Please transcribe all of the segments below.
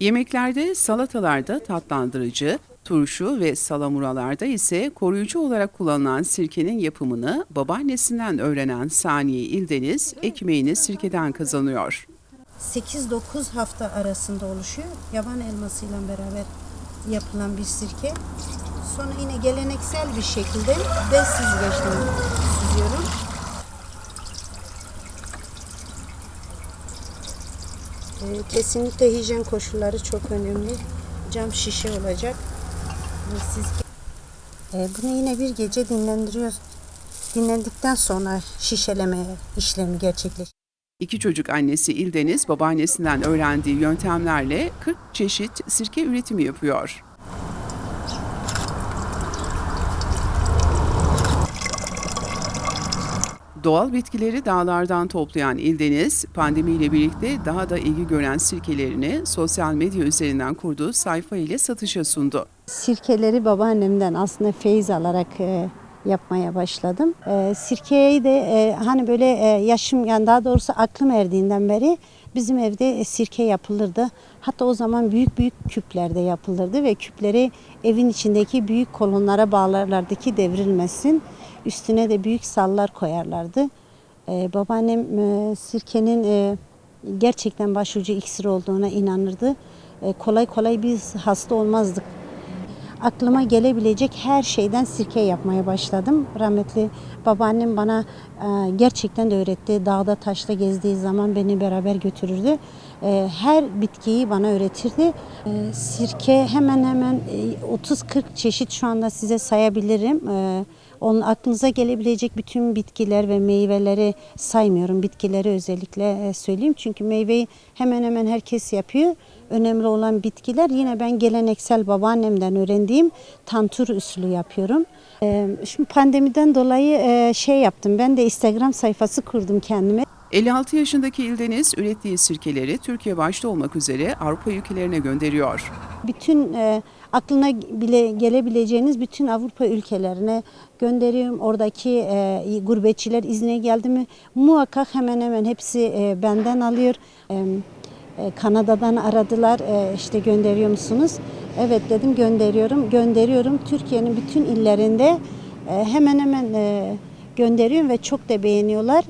Yemeklerde, salatalarda tatlandırıcı, turşu ve salamuralarda ise koruyucu olarak kullanılan sirkenin yapımını babaannesinden öğrenen Saniye İldeniz ekmeğini sirkeden kazanıyor. 8-9 hafta arasında oluşuyor. Yaban elmasıyla beraber yapılan bir sirke. Sonra yine geleneksel bir şekilde bez süzgeçle süzüyorum. Kesinlikle hijyen koşulları çok önemli. Cam şişe olacak. Ve Siz Ee, bunu yine bir gece dinlendiriyoruz. Dinlendikten sonra şişeleme işlemi gerçekleştiriyoruz. İki çocuk annesi İldeniz babaannesinden öğrendiği yöntemlerle 40 çeşit sirke üretimi yapıyor. Doğal bitkileri dağlardan toplayan İldeniz, pandemiyle birlikte daha da ilgi gören sirkelerini sosyal medya üzerinden kurduğu sayfa ile satışa sundu. Sirkeleri babaannemden aslında feyiz alarak e, yapmaya başladım. E, sirkeyi de e, hani böyle yaşım yani daha doğrusu aklım erdiğinden beri bizim evde sirke yapılırdı. Hatta o zaman büyük büyük küplerde yapılırdı ve küpleri evin içindeki büyük kolonlara bağlarlardı ki devrilmesin. Üstüne de büyük sallar koyarlardı. E, babaannem e, sirkenin e, gerçekten başucu iksir olduğuna inanırdı. E, kolay kolay biz hasta olmazdık aklıma gelebilecek her şeyden sirke yapmaya başladım. Rahmetli babaannem bana e, gerçekten de öğretti. Dağda taşta gezdiği zaman beni beraber götürürdü. E, her bitkiyi bana öğretirdi. E, sirke hemen hemen e, 30-40 çeşit şu anda size sayabilirim. E, onun aklınıza gelebilecek bütün bitkiler ve meyveleri saymıyorum. Bitkileri özellikle e, söyleyeyim. Çünkü meyveyi hemen hemen herkes yapıyor. Önemli olan bitkiler yine ben geleneksel babaannemden öğrendiğim tantur usulü yapıyorum. E, Şimdi pandemiden dolayı e, şey yaptım. Ben de Instagram sayfası kurdum kendime. 56 yaşındaki İldeniz ürettiği sirkeleri Türkiye başta olmak üzere Avrupa ülkelerine gönderiyor. bütün e, aklına bile gelebileceğiniz bütün Avrupa ülkelerine gönderiyorum. Oradaki e, gurbetçiler izne geldi mi muhakkak hemen hemen hepsi e, benden alıyor. E, e, Kanada'dan aradılar e, işte gönderiyor musunuz? Evet dedim gönderiyorum. Gönderiyorum. Türkiye'nin bütün illerinde e, hemen hemen e, gönderiyorum ve çok da beğeniyorlar.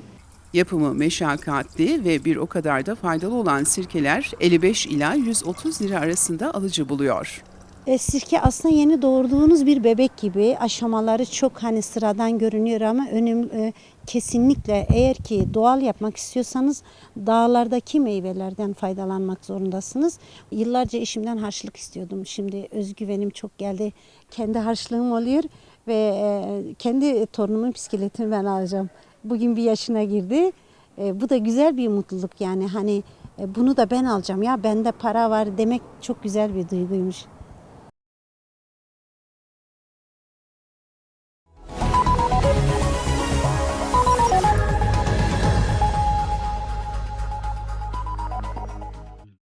Yapımı meşakkatli ve bir o kadar da faydalı olan sirkeler 55 ila 130 lira arasında alıcı buluyor. E, sirke aslında yeni doğurduğunuz bir bebek gibi aşamaları çok hani sıradan görünüyor ama önemli e, kesinlikle eğer ki doğal yapmak istiyorsanız dağlardaki meyvelerden faydalanmak zorundasınız. Yıllarca eşimden harçlık istiyordum. Şimdi özgüvenim çok geldi. Kendi harçlığım oluyor ve e, kendi torunumun bisikletini ben alacağım. Bugün bir yaşına girdi. E, bu da güzel bir mutluluk yani hani e, bunu da ben alacağım ya bende para var demek çok güzel bir duyguymuş.